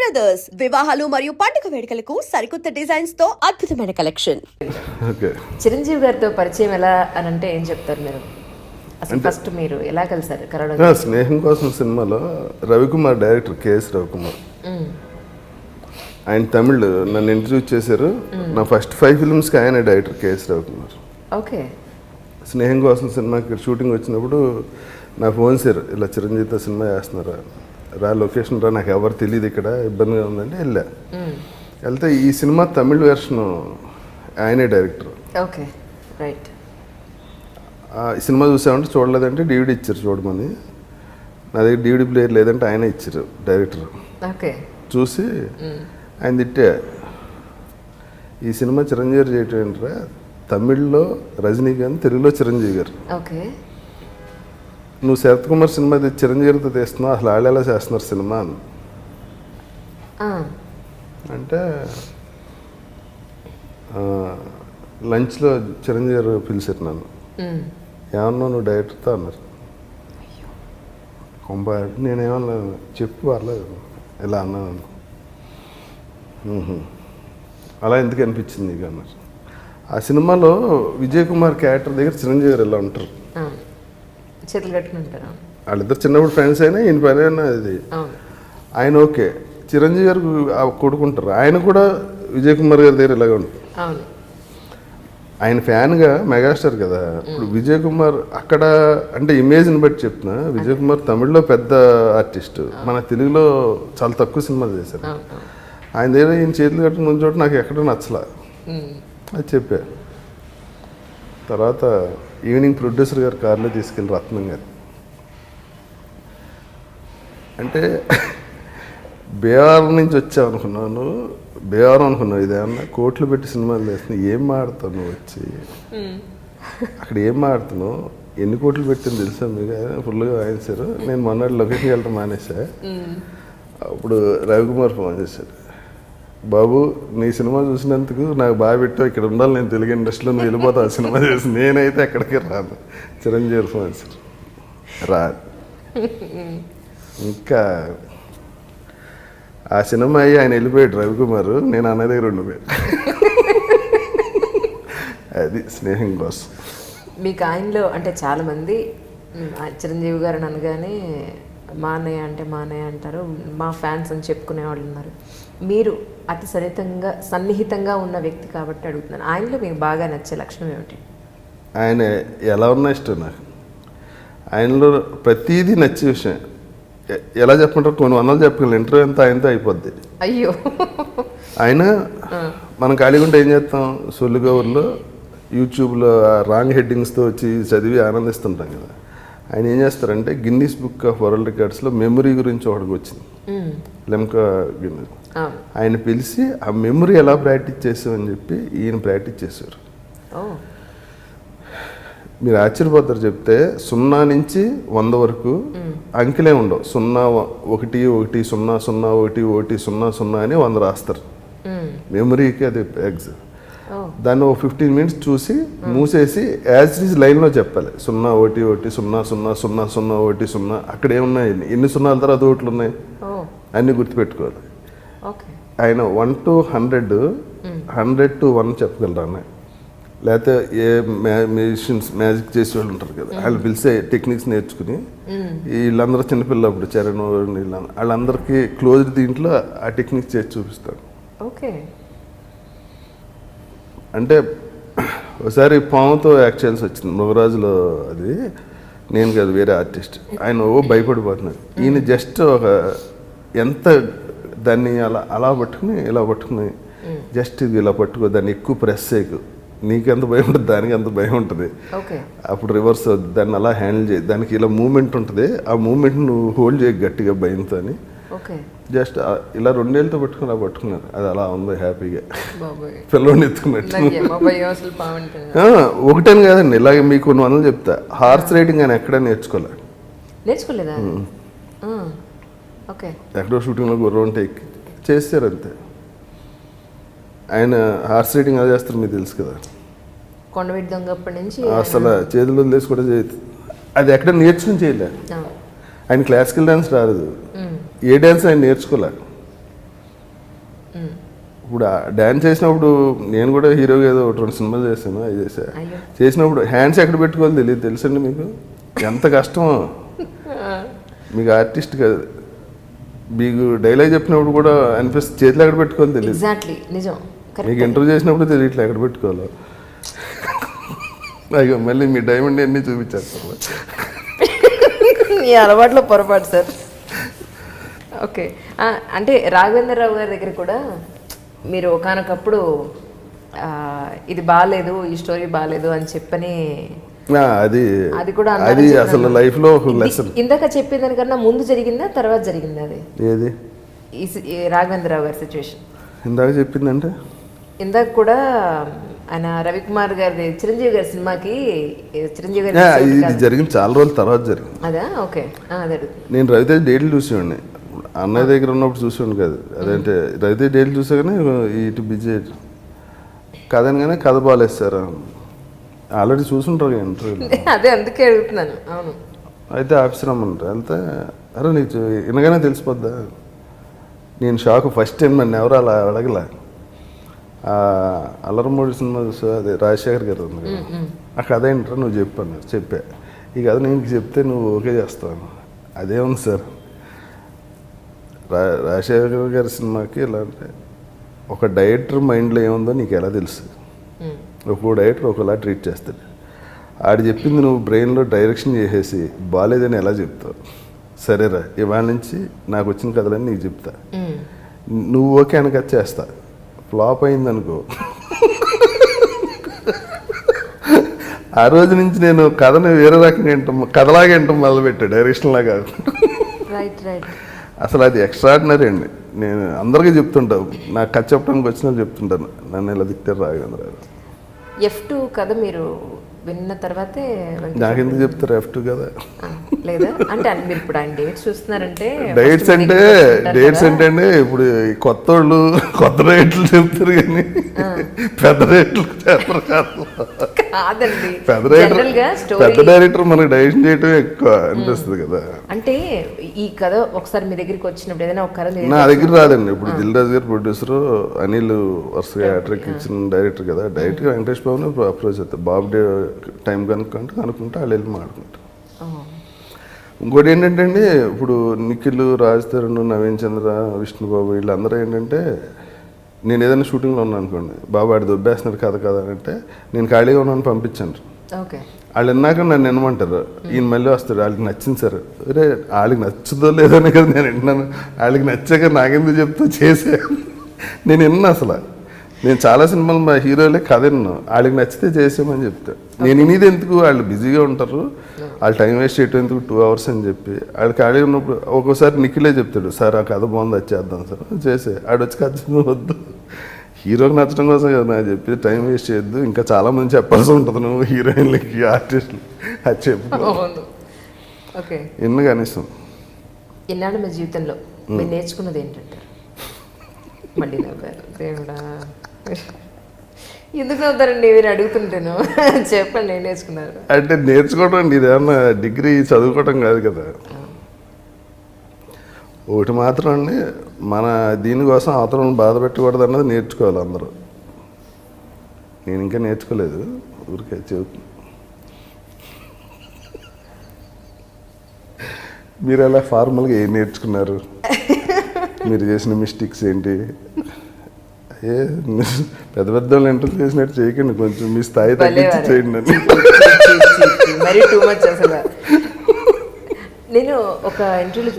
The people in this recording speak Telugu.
బ్రదర్స్ వివాహాలు మరియు పండుగ వేడుకలకు సరికొత్త డిజైన్స్తో అద్భుతమైన కలెక్షన్ ఓకే చిరంజీవి గారితో పరిచయం ఎలా అని అంటే ఏం చెప్తారు మీరు? అసలు ఫస్ట్ మీరు ఎలా కలిసారు కరోనా స్నేహం కోసం సినిమాలో రవికుమార్ డైరెక్టర్ కేఎస్ రవికుమార్. ఆయన తమిళ్ నన్ను ఇంటర్వ్యూ చేశారు. నా ఫస్ట్ ఫైవ్ ఫిల్మ్స్కి ఆయన డైరెక్టర్ కేఎస్ రవికుమార్. ఓకే స్నేహం కోసం సినిమాకి షూటింగ్ వచ్చినప్పుడు నా ఫోన్ సార్ ఇలా చిరంజీవితో సినిమా చేస్తున్నారు? రా లొకేషన్ రా నాకు ఎవరు తెలియదు ఇక్కడ ఇబ్బందిగా ఉందంటే వెళ్ళా. వెళ్తే ఈ సినిమా తమిళ్ వెర్షన్ ఆయనే డైరెక్టర్ ఓకే రైట్. ఆ సినిమా చూసామంటే చూడలేదంటే డివిడి ఇచ్చారు చూడమని. నా దగ్గర డివిడి ప్లేయర్ లేదంటే ఆయన ఇచ్చారు డైరెక్టర్ ఓకే. చూసి ఆయన తిట్టే. ఈ సినిమా చిరంజీవి చేయటం ఏంట్రా తమిళ్ళో రజనీకాంత్ తెలుగులో చిరంజీవి గారు. ఓకే. నువ్వు శరత్ కుమార్ సినిమా తెచ్చి చిరంజీవి గారితో తీస్తున్నావు అసలు ఎలా చేస్తున్నారు సినిమా అని. అంటే లంచ్లో చిరంజీవి పిలిచారు నన్ను. ఏమన్నా నువ్వు డైరెక్టర్తో అన్నారు. కొంబ నేనేమన్నా చెప్పు పర్లేదు. ఇలా అన్నాను. అలా ఎందుకు అనిపించింది నీకు అన్నారు. ఆ సినిమాలో విజయ్ కుమార్ క్యారెక్టర్ దగ్గర చిరంజీవి గారు ఇలా ఉంటారు? చేతులు కట్టుకుని ఉంటారు? వాళ్ళిద్దరు చిన్నప్పుడు ఫ్రెండ్స్ అయినా ఈయన పని అయినా ఇది. ఆయన ఓకే. చిరంజీవి గారు కొడుకుంటారు. ఆయన కూడా విజయ్ కుమార్ గారి దగ్గర ఇలాగే ఉంటారు. ఆయన ఫ్యాన్గా మెగాస్టార్ కదా. ఇప్పుడు విజయ్ కుమార్ అక్కడ అంటే ఇమేజ్ని బట్టి చెప్తున్నా. విజయ్ కుమార్ తమిళ్ళో పెద్ద ఆర్టిస్ట్ మన తెలుగులో చాలా తక్కువ సినిమాలు చేశారు. ఆయన దగ్గర ఈయన చేతులు కట్టుకుని చోట నాకు ఎక్కడ నచ్చలా. అది చెప్పా. తర్వాత ఈవినింగ్ ప్రొడ్యూసర్ గారు కార్లో తీసుకెళ్ళి రత్నం గారు. అంటే బీహార్ నుంచి వచ్చావు అనుకున్నాను బీహార్ అనుకున్నావు. ఇదేమన్నా కోట్లు పెట్టి సినిమాలు చేస్తున్నావు ఏం మాడుతావు నువ్వు వచ్చి? అక్కడ ఏం మాడుతున్నావు ఎన్ని కోట్లు పెట్టింది తెలుసా మీకు? ఫుల్గా వాయించారు. నేను మొన్నటి లొకేషన్కి వెళ్ళటం మానేసా. అప్పుడు రవికుమార్ ఫోన్ చేశాడు. బాబు నీ సినిమా చూసినందుకు నాకు బాగా పెట్టావు. ఇక్కడ ఉండాలి నేను తెలుగు ఇండస్ట్రీలో నువ్వు వెళ్ళిపోతావు ఆ సినిమా చేసి. నేనైతే ఎక్కడికి రాను. చిరంజీవి గారు ఫోన్ రా ఇంకా ఆ సినిమా అయ్యి ఆయన వెళ్ళిపోయాడు రవికుమార్. నేను అన్న దగ్గర ఉండిపోయాడు అది స్నేహం కోసం. మీకు ఆయనలో అంటే చాలామంది ఆ చిరంజీవి గారు అనగానే మా అన్నయ్య అంటే మా అన్నయ్య అంటారు మా ఫ్యాన్స్ అని చెప్పుకునే వాళ్ళు ఉన్నారు. మీరు అతి సన్నిహితంగా సన్నిహితంగా ఉన్న వ్యక్తి కాబట్టి అడుగుతున్నాను. ఆయనలో మీకు బాగా నచ్చే లక్షణం ఏమిటి? ఆయన ఎలా ఉన్నా ఇష్టం నాకు. ఆయనలో ప్రతీదీ నచ్చే విషయం. ఎలా చెప్పమంటారు? కొన్ని వందలు చెప్పగలను. ఇంటర్వ్యూ అంతా ఆయనతో అయిపోద్ది. అయ్యో. ఆయన మనం ఖాళీగా ఉంటే ఏం చేస్తాం? సొల్లుగౌర్లో యూట్యూబ్లో రాంగ్ హెడ్డింగ్స్తో వచ్చి చదివి ఆనందిస్తుంటాం కదా. ఆయన ఏం చేస్తారంటే గిన్నీస్ బుక్ ఆఫ్ వరల్డ్ రికార్డ్స్లో మెమరీ గురించి ఒకటికి వచ్చింది. లెమ్కా గిన్నె ఆయన పిలిచి ఆ మెమరీ ఎలా ప్రాక్టీస్ చేసామని చెప్పి ఈయన ప్రాక్టీస్ చేశారు. మీరు ఆశ్చర్యపోతారు చెప్తే సున్నా నుంచి వంద వరకు అంకెలే ఉండవు. సున్నా ఒకటి ఒకటి సున్నా సున్నా ఒకటి ఒకటి సున్నా సున్నా అని వంద రాస్తారు. మెమరీకి అది ఎగ్స్ ఓ దాన్ని ఒక ఫిఫ్టీన్ మినిట్స్ చూసి మూసేసి యాజ్ ఇట్ ఈజ్ లైన్లో చెప్పాలి. సున్నా ఒకటి ఒకటి సున్నా సున్నా సున్నా సున్నా ఒకటి సున్నా. అక్కడ ఏమున్నాయి? ఎన్ని- సున్నాల తర్వాత ఒకట్లు ఉన్నాయి? ఓ. అన్నీ గుర్తుపెట్టుకోవాలి. ఆయన one two hundred hundred two one చెప్పగలరు లేకపోతే ఏ మ్యూజిషియన్స్ మ్యాజిక్ చేసే వాళ్ళు ఉంటారు కదా. వాళ్ళు పిలిచే టెక్నిక్స్ నేర్చుకుని వీళ్ళందరూ చిన్నపిల్లలు అప్పుడు చరణ్ వీళ్ళ వాళ్ళందరికీ క్లోజ్ దీంట్లో ఆ టెక్నిక్స్ చేసి చూపిస్తాడు. ఓకే. అంటే ఒకసారి పాముతో యాక్ట్ చేయాల్సి వచ్చింది మృగరాజులో అది. నేను కాదు వేరే ఆర్టిస్ట్. ఆయన ఓ భయపడిపోతున్నారు ఈయన జస్ట్ ఒక ఎంత దాన్ని అలా అలా పట్టుకుని ఇలా పట్టుకుని జస్ట్ ఇది ఇలా పట్టుకో దాన్ని ఎక్కువ ప్రెస్ చేయకు. నీకెంత భయం ఉంటుంది దానికి ఎంత భయం ఉంటుంది. అప్పుడు రివర్స్ అవుద్ది దాన్ని అలా హ్యాండిల్ చేయి. దానికి ఇలా మూమెంట్ ఉంటుంది. ఆ మూమెంట్ నువ్వు హోల్డ్ చేయ గట్టిగా భయంతో అని. జస్ట్ ఇలా రెండేళ్ళతో పట్టుకుని అలా పట్టుకున్నారు అది అలా ఉంది హ్యాపీగా. బాబోయ్. పిల్లోడిని ఎత్తుకున్నట్టు. ఒకటని కాదండి ఇలాగే మీకు కొన్ని వందలు చెప్తా. హార్స్ రైడింగ్ అని ఎక్కడ నేర్చుకోలే. నేర్చుకోలేదా? ఓకే. ఎక్కడో షూటింగ్లో గుర్రం ఉంటే చేస్తారు అంతే. ఆయన హార్స్ రైడింగ్ ఎలా చేస్తారు మీకు తెలుసు కదా. కొండవీటి నుంచి అసలు చేతులు వదిలేసి కూడా చేయదు. అది ఎక్కడ నేర్చుకుని చేయలే. ఆయన క్లాసికల్ డాన్స్ రాదు మ్, ఏ డాన్స్ ఆయన నేర్చుకోలే. ఇప్పుడు డ్యాన్స్ చేసినప్పుడు నేను కూడా హీరోగా ఏదో ఒకటి రెండు సినిమాలు చేశాను అది చేసా. చేసినప్పుడు హ్యాండ్స్ ఎక్కడ పెట్టుకోవాలి తెలియదు తెలుసండి మీకు? ఎంత కష్టమో. మీకు ఆర్టిస్ట్ కాదు మీకు డైలాగ్ చెప్పినప్పుడు కూడా అనిపిస్తుంది చేతిలో ఎక్కడ పెట్టుకోవాలి తెలియదు ఎగ్జాక్ట్లీ నిజం. మీకు ఇంటర్వ్యూ చేసినప్పుడు తెలియట్లే ఎక్కడ పెట్టుకోవాలో. అయ్యో మళ్ళీ మీ డైమండ్ అన్నీ చూపించేస్తారు ఈ అలవాట్లో పొరపాటు సార్. ఓకే. అంటే రాఘవేంద్రరావు గారి దగ్గర కూడా మీరు ఒకనొకప్పుడు ఇది బాగాలేదు ఈ స్టోరీ బాగాలేదు అని చెప్పని అది అది కూడా అది. అసలు ఇది- లెసన్ ఇందాక చెప్పిన దానికన్నా ముందు జరిగిందా తర్వాత జరిగిందా అది? ఏది? రాఘవేంద్రరావు గారి సిచ్యువేషన్ ఇందాక చెప్పిందంటే? ఇందాక కూడా ఆయన రవికుమార్ గారి చిరంజీవి గారి సినిమాకి చిరంజీవి గారి ఇది. జరిగింది చాలా రోజుల తర్వాత జరిగింది. అదా? ఓకే. అదే. నేను రవితేజ్ డైలీ చూసేవాడిని. అన్నయ్య దగ్గర ఉన్నప్పుడు చూసేవాడిని కాదు. అదంటే రవితేజ్ డైలీ చూసాగానే ఇటు బిజీ కథ బాగాలేదు సార్ ఆల్రెడీ చూసుంటారు ఇంటర్వ్యూలో అదే అందుకే అడుగుతున్నాను. అవును. అయితే ఆఫీస్ రమ్మంటారు. వెళ్తే అరే నీకు వినగానే తెలిసిపోద్దా? నేను షాక్. ఫస్ట్ టైం నన్ను ఎవరు అలా అడగలే. అల్లరమూడి సినిమా చూసా? అదే రాజశేఖర్ గారు ఉంది. ఆ కథ ఏంటో నువ్వు చెప్పాను చెప్పా. ఈ కథ నేను చెప్తే నువ్వు ఓకే చేస్తాను అదే ఉంది సార్. రా రాజశేఖర్ గారి సినిమాకి ఎలా అంటే ఒక డైరెక్టర్ మైండ్లో ఏముందో నీకు ఎలా తెలుసు? ఉమ్. ఒక్కో డైరెక్టర్ ఒకలా ట్రీట్ చేస్తాడు. ఆడు చెప్పింది నువ్వు బ్రెయిన్లో డైరెక్షన్ చేసేసి బాగాలేదని ఎలా చెప్తావు? సరేరా ఇవాళ నుంచి నాకు వచ్చిన కథలన్నీ నీకు చెప్తా. ఉమ్. నువ్వు ఓకే అనక చేస్తా. ఫ్లాప్ అయిందనుకో. ఆ రోజు నుంచి నేను కథను వేరే రకంగా వింటాం కథలాగా వింటాం మొదలుపెట్టా డైరెక్షన్ లాగా రైట్ రైట్ అసలు అది ఎక్స్ట్రాడినరీ అండి. నేను అందరికీ చెప్తుంటా. నాకు కథ చెప్పడానికి వచ్చిన చెప్తుంటాను నన్ను ఇలా తిట్టారు రాఘవేంద్ర గారు. ఎఫ్ టూ కథ మీరు విన్న తర్వాతే నాకెందుకు చెప్తారు? ఎఫ్ టూ కదా. లేదా? అంటే మీరు ఇప్పుడు ఆయన డేట్స్ చూస్తున్నారంటే డేట్స్ అంటే డేట్స్ అండి ఇప్పుడు కొత్త వాళ్ళు కొత్త రేట్లు చెప్తారు కానీ పెద్ద రేట్లు చెప్పరు కాదు. కాదండి. పెద్ద డైరెక్టర్ పెద్ద డైరెక్టర్ మనకి డైరెక్షన్ చేయటం ఎక్కువ అనిపిస్తుంది కదా. అంటే ఈ కథ ఒకసారి మీ దగ్గరికి వచ్చినప్పుడు ఏదైనా ఒక కథ నా దగ్గర రాదండి. ఇప్పుడు దిల్ రాజు గారు ప్రొడ్యూసర్ అనిల్ వరుసగా యాట్రిక్ ఇచ్చిన డైరెక్టర్ కదా. డైరెక్ట్గా వెంకటేష్ బాబుని అప్రోచ్ అవుతారు బాబు డే టైం కనుక్కుంటే కనుక్కుంటే వాళ్ళు వెళ్ళి ఇంకోటి ఏంటంటే అండి ఇప్పుడు నిఖిల్ రాజ్ తరుణ్ నవీన్ చంద్ర విష్ణుబాబు వీళ్ళందరూ ఏంటంటే నేను ఏదైనా షూటింగ్లో ఉన్నాను అనుకోండి బాబు ఆడు దొబ్బేస్తున్నారు కథ కదా అంటే నేను ఖాళీగా ఉన్నాను పంపించాను ఓకే. వాళ్ళు విన్నాక నన్ను వినమంటారు. ఈయన మళ్ళీ వస్తాడు వాళ్ళకి నచ్చింది సార్. అరే వాళ్ళకి నచ్చుదో లేదనే కదా నేను వింటున్నాను వాళ్ళకి నచ్చాక నాకెందుకు చెప్తూ చేసే. నేను విన్నా అసలు. నేను చాలా సినిమాలు మా హీరోలే కథ విన్నాను. వాళ్ళకి నచ్చితే చేసేమని చెప్తా. నేను వినేది ఎందుకు వాళ్ళు బిజీగా ఉంటారు? వాళ్ళు టైం వేస్ట్ చేయటం ఎందుకు టూ అవర్స్ అని చెప్పి. వాళ్ళు ఖాళీ ఉన్నప్పుడు ఒక్కోసారి నిఖిలే చెప్తాడు సార్ ఆ కథ బాగుంది అది చేద్దాం సార్. చేసే. ఆడు వచ్చి కథ వద్దు. హీరోకి నచ్చడం కోసం కదా నాకు చెప్పి టైం వేస్ట్ చేయొద్దు ఇంకా చాలా మంది చెప్పాల్సి ఉంటుంది నువ్వు హీరోయిన్లకి ఆర్టిస్టులు. అది చెప్పు ఎన్ని కనీసం. ఈనాడు మీ జీవితంలో మీరు నేర్చుకున్నది ఏంటంటారు? మళ్ళీ నవ్వారు దేవుడా. ఎందుకు నవ్వుతారండి? మీరు అడుగుతుంటేను. చెప్పండి ఏం నేర్చుకున్నారు? అంటే నేర్చుకోవడం అండి ఇదేమన్నా డిగ్రీ చదువుకోవటం కాదు కదా. ఒకటి మాత్రం అండి మన దీనికోసం అవతలను బాధ పెట్టకూడదు అన్నది నేర్చుకోవాలి అందరూ. నేను ఇంకా నేర్చుకోలేదు ఊరికే చెబుతున్నా మీరు ఎలా ఫార్మల్గా ఏం నేర్చుకున్నారు? మీరు చేసిన మిస్టేక్స్ ఏంటి? ఏ పెద్ద పెద్ద వాళ్ళు ఇంటర్వ్యూ చేసినట్టు చేయకండి కొంచెం మీ స్థాయి తగ్గించి. చేయండి అని. మరీ టూ మచ్ అసలు నేను ఒక ఇంటర్వ్యూలో